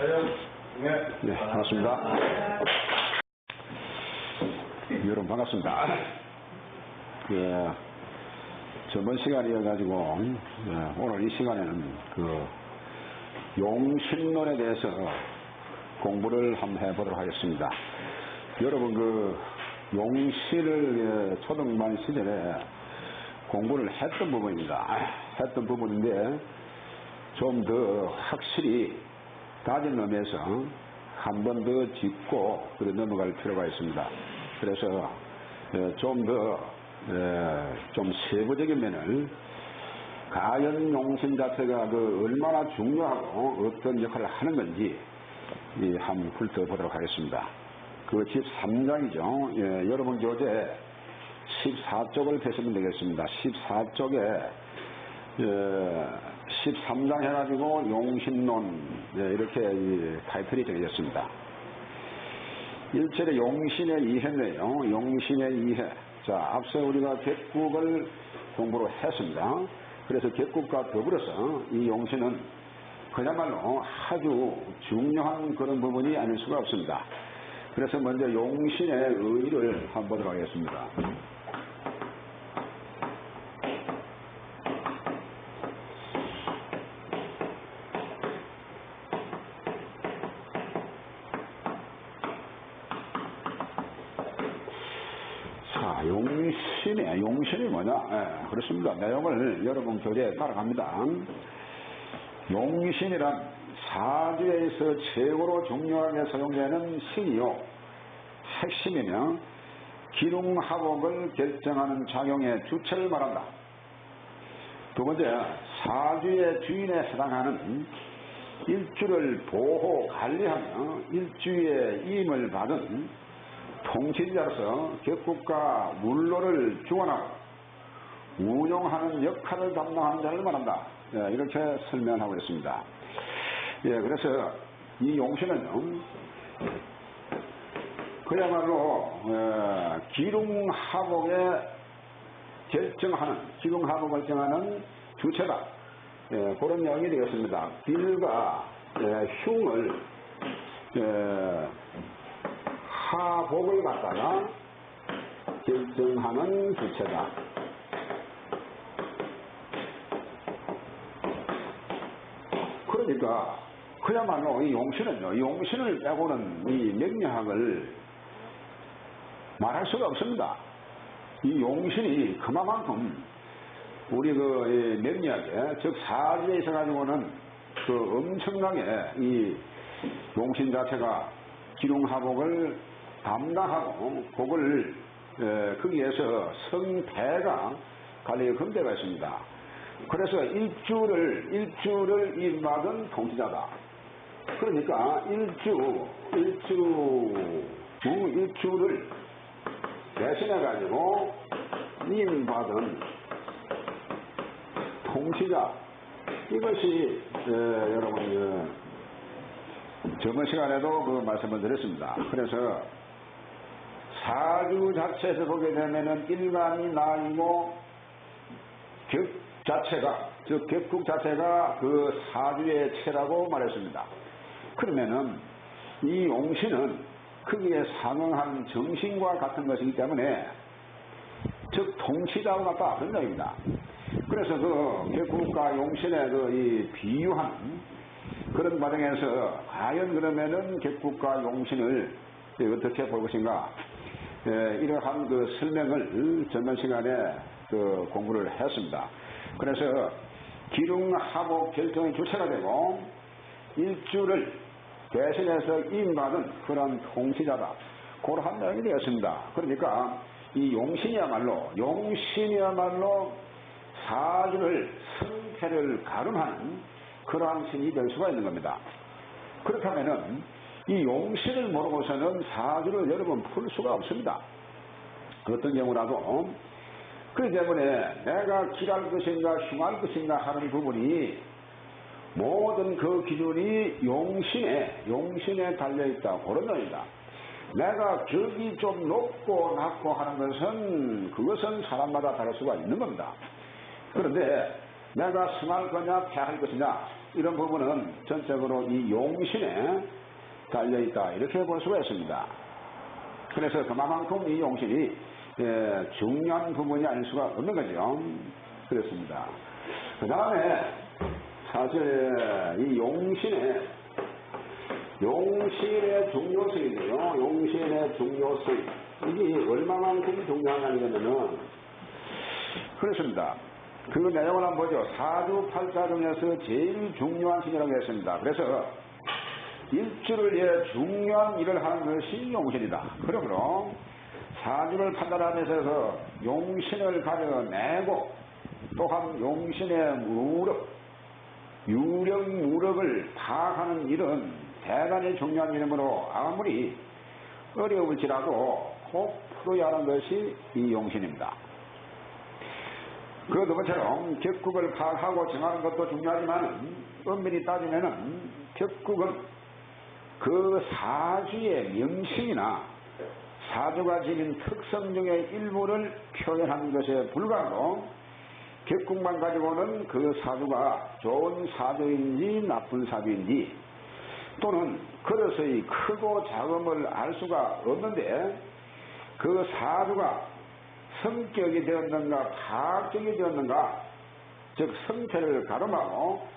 네, 반갑습니다. 여러분 반갑습니다. 그 저번 시간이어가지고 예, 오늘 이 시간에는 그 용신론에 대해서 공부를 한번 해보도록 하겠습니다. 여러분 그 용신을 예, 초등반 시절에 공부를 했던 부분입니다. 했던 부분인데 좀 더 확실히 다진 의미에서 한 번 더 짚고 그래 넘어갈 필요가 있습니다. 그래서 좀 더 좀 세부적인 면을 가연 용신 자체가 그 얼마나 중요하고 어떤 역할을 하는 건지 이 한번 훑어보도록 하겠습니다. 그 13장이죠. 예, 여러분 교재 14쪽을 펴시면 되겠습니다. 14쪽에 예, 13장 해가지고 용신론 예, 이렇게 이 타이틀이 되어있습니다. 1절에 용신의 이해인데요. 용신의 이해. 자, 앞서 우리가 객국을 공부를 했습니다. 그래서 객국과 더불어서 이 용신은 그야말로 아주 중요한 그런 부분이 아닐 수가 없습니다. 그래서 먼저 용신의 의의를 한번 보도록 하겠습니다. 자, 용신의, 용신이 뭐냐? 예, 그렇습니다. 내용을 여러분 교재에 따라갑니다. 용신이란 사주에서 최고로 중요하게 사용되는 신이요. 핵심이며 기lum합옥을 결정하는 작용의 주체를 말한다. 두 번째, 사주의 주인에 해당하는 일주를 보호, 관리하며 일주의 임을 받은 통치자로서 객국과 물로를 주관하고 운용하는 역할을 담당하는 자를 말한다. 예, 이렇게 설명하고 있습니다. 예, 그래서 이 용신은요, 그야말로 어, 기lum하복에 결정하는 기lum하복을 결정하는 주체다. 예, 그런 내용이 되겠습니다. 빌과 예, 흉을 예, 하복을 갖다가 결정하는 주체다. 그러니까 그야말로 이 용신은요, 용신을 빼고는 이 명리학을 말할 수가 없습니다. 이 용신이 그만큼 우리 그 명리학에 즉 사주에 있어 가지고는 그 엄청나게 이 용신 자체가 기룡하복을 담당하고 그걸 에, 거기에서 성패가 관리의 금대가 있습니다. 그래서 일주를 일주를 임받은 통치자다. 그러니까 일주 일주 두 일주를 대신해 가지고 임받은 통치자 이것이 에, 여러분 저번 시간에도 그 말씀을 드렸습니다. 그래서 사주 자체에서 보게 되면은 일간이 나이고 격 자체가 즉 격국 자체가 그 사주의 체라고 말했습니다. 그러면은 이 용신은 크기에 상응한 정신과 같은 것이기 때문에 즉 통치자와 같다 그런 얘기입니다. 그래서 그 격국과 용신의 그이 비유한 그런 과정에서 과연 그러면은 객국과 용신을 어떻게 볼 것인가 예, 이러한 그 설명을 전번 시간에 그 공부를 했습니다. 그래서 기lum합옥 결정의 주체가 되고 일주를 대신해서 임받은 그런 통치자다. 그러한 내용이 되었습니다. 그러니까 이 용신이야말로 용신이야말로 사주를 성패를 가름하는 그러한 신이 될 수가 있는 겁니다. 그렇다면은 이 용신을 모르고서는 사주를 여러분 풀 수가 없습니다. 어떤 경우라도 그렇기 때문에 내가 길할 것인가 흉할 것인가 하는 부분이 모든 그 기준이 용신에 용신에 달려있다 그런 의미입니다. 내가 격이 좀 높고 낮고 하는 것은 그것은 사람마다 다를 수가 있는 겁니다. 그런데 내가 승할 거냐 패할 것이냐 이런 부분은 전적으로 이 용신에 달려있다 이렇게 볼 수가 있습니다. 그래서 그만큼 이 용신이 예, 중요한 부분이 아닐 수가 없는 거죠. 그렇습니다. 그 다음에 사실 이 용신의 용신의 중요성인데요. 용신의 중요성 이게 얼마만큼 중요하냐면은 그렇습니다. 그 내용을 한번 보죠. 사주 팔자 중에서 제일 중요한 신이라고 했습니다. 그래서 일주를 위해 중요한 일을 하는 것이 용신이다. 그러므로 사주를 판단하면서 용신을 가려내고 또한 용신의 무력, 유력 무력을 파악하는 일은 대단히 중요한 일이므로 아무리 어려울지라도 꼭 풀어야 하는 것이 이 용신입니다. 그 누구처럼 격국을 파악하고 정하는 것도 중요하지만 엄밀히 따지면은 격국은 그 사주의 명칭이나 사주가 지닌 특성 중의 일부를 표현하는 것에 불과하고 격국만 가지고는 그 사주가 좋은 사주인지 나쁜 사주인지 또는 그릇의 크고 작음을 알 수가 없는데 그 사주가 성격이 되었는가 파악적이 되었는가 즉 성태를 가름하고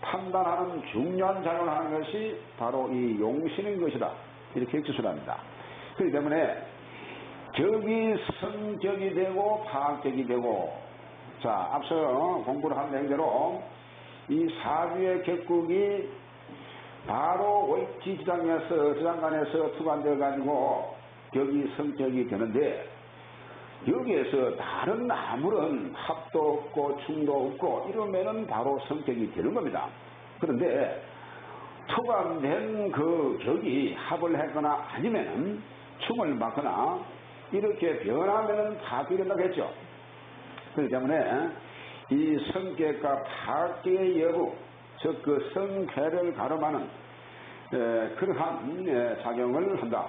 판단하는 중요한 작용을 하는 것이 바로 이 용신인 것이다. 이렇게 기술합니다. 그렇기 때문에 적이 성격이 되고 파악적이 되고 자 앞서 공부를 한 내용대로 이 사주의 격국이 바로 월지 지장에서 지장간에서 투관되어 가지고 격이 성격이 되는데 여기에서 다른 아무런 합도 없고 충도 없고 이러면은 바로 성격이 되는 겁니다. 그런데 투관된 그 격이 합을 했거나 아니면은 충을 맞거나 이렇게 변하면은 파괴된다고 했죠. 그렇기 때문에 이 성격과 파괴의 여부, 즉 그 성패를 가름하는 에, 그러한 에, 작용을 한다.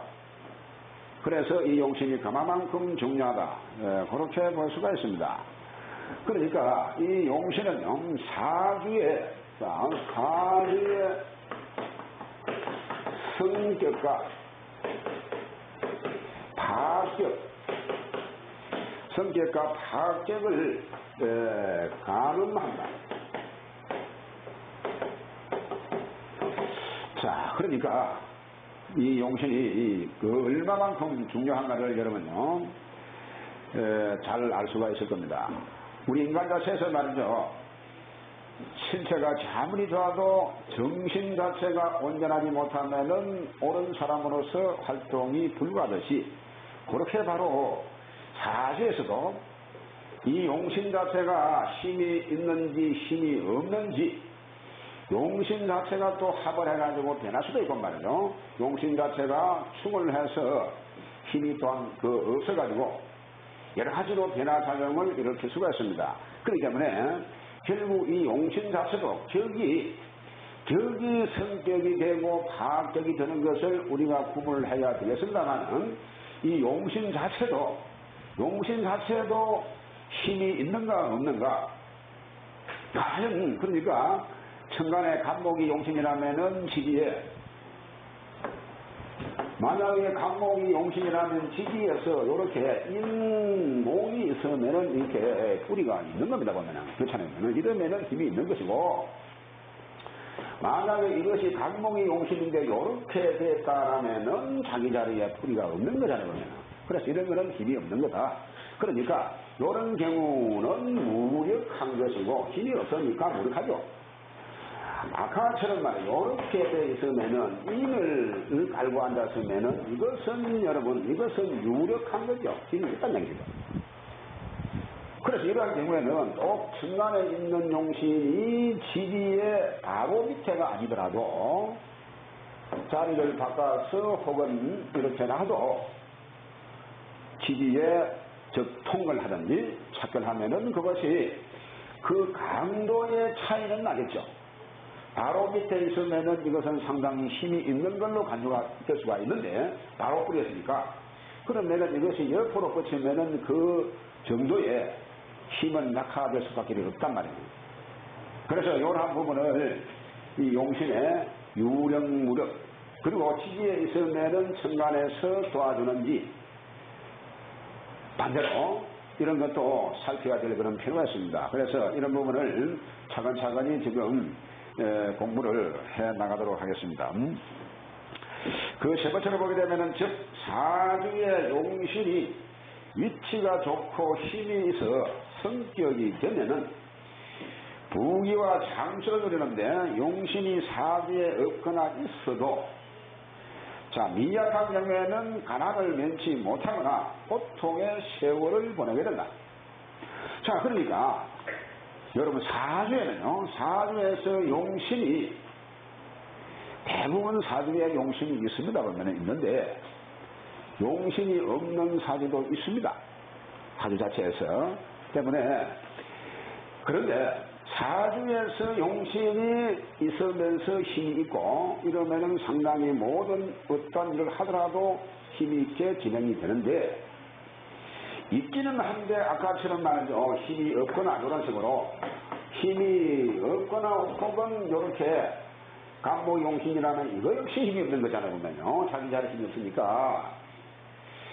그래서 이 용신이 그만큼 중요하다. 에, 그렇게 볼 수가 있습니다. 그러니까 이 용신은 사주의 자, 사주의 성격과 파격, 성격과 파격을 에, 가늠한다. 자, 그러니까 이 용신이 그 얼마만큼 중요한가를 여러분요 잘 알 수가 있을 겁니다. 우리 인간 자체에서 말이죠. 신체가 아무리 좋아도 정신 자체가 온전하지 못하면은 옳은 사람으로서 활동이 불가하듯이 그렇게 바로 사주에서도 이 용신 자체가 힘이 있는지 힘이 없는지 용신 자체가 또 합을 해가지고 변할 수도 있고 말이죠. 용신 자체가 충을 해서 힘이 또한 그 없어가지고 여러 가지로 변화 작용을 일으킬 수가 있습니다. 그렇기 때문에 결국 이 용신 자체도 격이 격이 성격이 되고 파악격이 되는 것을 우리가 구분을 해야 되겠습니다만은 이 용신 자체도 용신 자체도 힘이 있는가 없는가 과연 그러니까 천간의 간목이 용신이라면은 지지에 만약에 간목이 용신이라면 지지에서 이렇게 인목이 있으면은 이렇게 뿌리가 있는 겁니다 보면은. 그렇잖아요 이러면은 힘이 있는 것이고. 만약에 이것이 간목이 용신인데 이렇게 됐다라면은 자기 자리에 뿌리가 없는 거잖아요 보면은. 그래서 이런 거는 힘이 없는 거다. 그러니까 이런 경우는 무력한 것이고 힘이 없으니까 무력하죠 아까처럼 말이에요. 이렇게 돼 있으면은, 인을 갈고 앉았으면은, 이것은 여러분, 이것은 유력한 거죠. 힘이 있다는 얘기죠. 그래서 이러한 경우에는 또 중간에 있는 용신이 지리의 바로 밑에가 아니더라도 자리를 바꿔서 혹은 이렇게 놔도 지리에 적통을 하든지 착견하면은 그것이 그 강도의 차이는 나겠죠. 바로 밑에 있으면은 이것은 상당히 힘이 있는 걸로 간주가 될 수가 있는데 바로 뿌렸으니까 그러면은 이것이 옆으로 뻗치면은 그 정도의 힘은 낙하될 수밖에 없단 말이에요. 그래서 이러한 부분을 이 용신의 유령 무력 그리고 지지에 있으면은 천간에서 도와주는지 반대로 이런 것도 살펴야 될 그런 필요가 있습니다. 그래서 이런 부분을 차근차근히 지금 공부를 해 나가도록 하겠습니다. 음? 그세 번째로 보게 되면은 즉 사주의 용신이 위치가 좋고 힘이 있어 성격이 되면은 부귀와 장수를 누리는데 용신이 사주에 없거나 있어도 자 미약한 경우에는 가난을 면치 못하거나 고통의 세월을 보내게 된다. 자 그러니까 여러분 사주에는요 사주에서 용신이 대부분 사주에 용신이 있습니다 보면 있는데 용신이 없는 사주도 있습니다. 사주 자체에서 때문에 그런데 사주에서 용신이 있으면서 힘이 있고 이러면은 상당히 모든 어떤 일을 하더라도 힘이 있게 진행이 되는데 있기는 한데 아까처럼 말이죠 힘이 없거나 이런 식으로 힘이 없거나 혹은 이렇게 간모용신이라면 이거 역시 힘이 없는 거잖아요 보면요 자기 자리 힘이 없으니까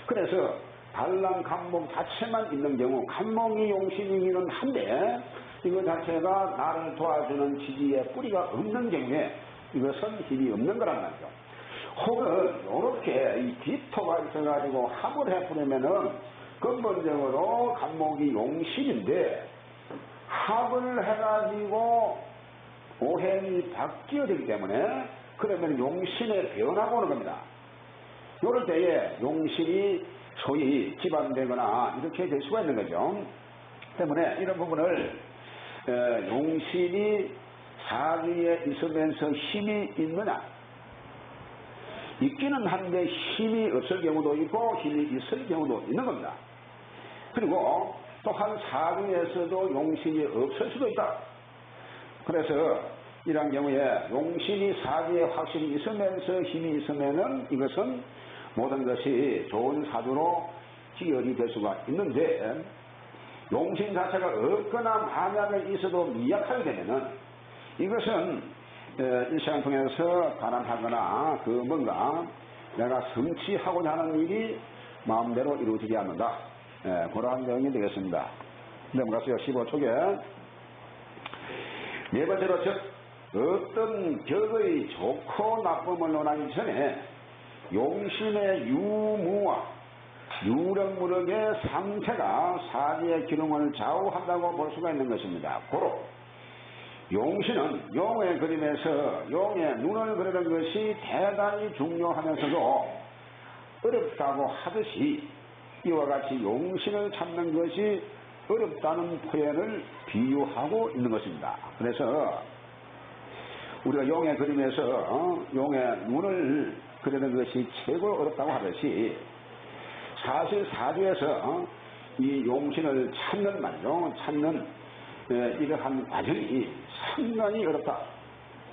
그래서 단란 간목 자체만 있는 경우 간목이 용신이기는 한데 이거 자체가 나를 도와주는 지지의 뿌리가 없는 경우에 이것은 힘이 없는 거란 말이죠. 혹은 이렇게 이 기토가 있어가지고 합을 해버리면은 근본적으로 간목이 용신인데 합을 해가지고 오행이 바뀌어야 되기 때문에 그러면 용신의 변화가 오는 겁니다. 이럴 때에 용신이 소위 기반되거나 이렇게 될 수가 있는 거죠. 때문에 이런 부분을 용신이 사주에 있으면서 힘이 있느냐 있기는 한데 힘이 없을 경우도 있고 힘이 있을 경우도 있는 겁니다. 그리고 또한 사주에서도 용신이 없을 수도 있다. 그래서 이런 경우에 용신이 사주에 확실히 있으면서 힘이 있으면은 이것은 모든 것이 좋은 사주로 지연이 될 수가 있는데 용신 자체가 없거나 만약에 있어도 미약하게 되면은 이것은 일생을 통해서 가난하거나 그 뭔가 내가 성취하고자 하는 일이 마음대로 이루어지지 않는다. 예, 그러한 내용이 되겠습니다. 넘어가세요. 15초에 네 번째로 즉 어떤 격의 좋고 나쁨을 논하기 전에 용신의 유무와 유령무력의 상태가 사지의 기능을 좌우한다고 볼 수가 있는 것입니다. 고로 용신은 용의 그림에서 용의 눈을 그리는 것이 대단히 중요하면서도 어렵다고 하듯이 이와 같이 용신을 찾는 것이 어렵다는 표현을 비유하고 있는 것입니다. 그래서 우리가 용의 그림에서 어? 용의 눈을 그리는 것이 최고 어렵다고 하듯이 사실 사주에서 어? 이 용신을 찾는 말이죠. 찾는 예, 이러한 과정이 상당히 어렵다.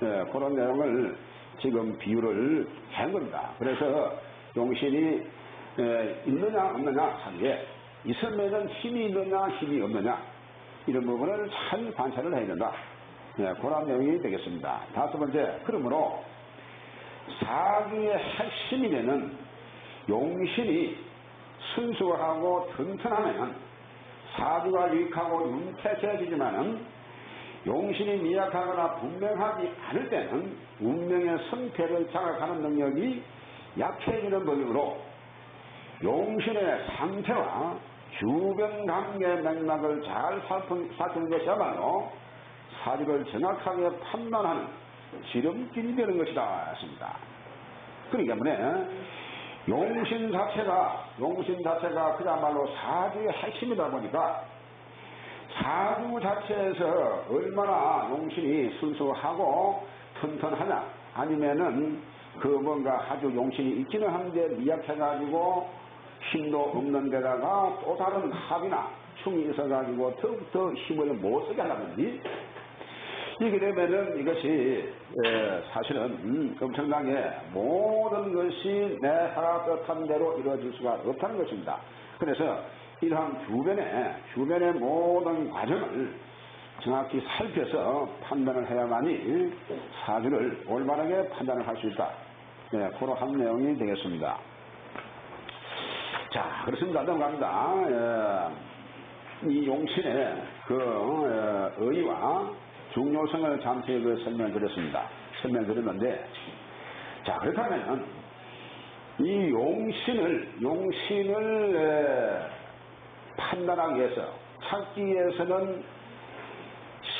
예, 그런 내용을 지금 비유를 한 겁니다. 그래서 용신이 예, 있느냐 없느냐 하는게 있으면 힘이 있느냐 힘이 없느냐 이런 부분을 잘 관찰을 해야 된다. 예, 그런 내용이 되겠습니다. 다섯 번째 그러므로 사주의 핵심이 되는 용신이 순수하고 튼튼하면 사주가 유익하고 윤택해지지만은 용신이 미약하거나 분명하지 않을 때는 운명의 성패를 자각하는 능력이 약해지는 법이므로 용신의 상태와 주변 관계 맥락을 잘 살피는 것이야말로 사주를 정확하게 판단하는 지름길이 되는 것이다 했습니다. 그렇기 때문에 용신 자체가 용신 자체가 그야말로 사주의 핵심이다 보니까 사주 자체에서 얼마나 용신이 순수하고 튼튼하냐 아니면은 그 뭔가 아주 용신이 있기는 한데 미약해가지고 힘도 없는 데다가 또 다른 합이나 충이 있어가지고 더욱더 힘을 못 쓰게 한다든지 이게 되면은 이것이 사실은 음, 엄청나게 모든 것이 내 하나 뜻한 대로 이루어질 수가 없다는 것입니다. 그래서 이러한 주변에 주변의 모든 과정을 정확히 살펴서 판단을 해야만이 사주를 올바르게 판단을 할 수 있다. 네, 그런 한 내용이 되겠습니다. 자, 그렇습니다. 넘어갑니다. 예, 이 용신의 그 어, 의의와 중요성을 잠시 그 설명드렸습니다. 설명드렸는데, 자, 그렇다면 이 용신을, 용신을 에, 판단하기 위해서, 찾기 위해서는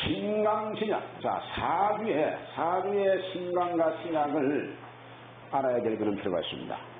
신강신약, 자, 사주의, 사주의 신강과 신약을 알아야 될 그런 필요가 있습니다.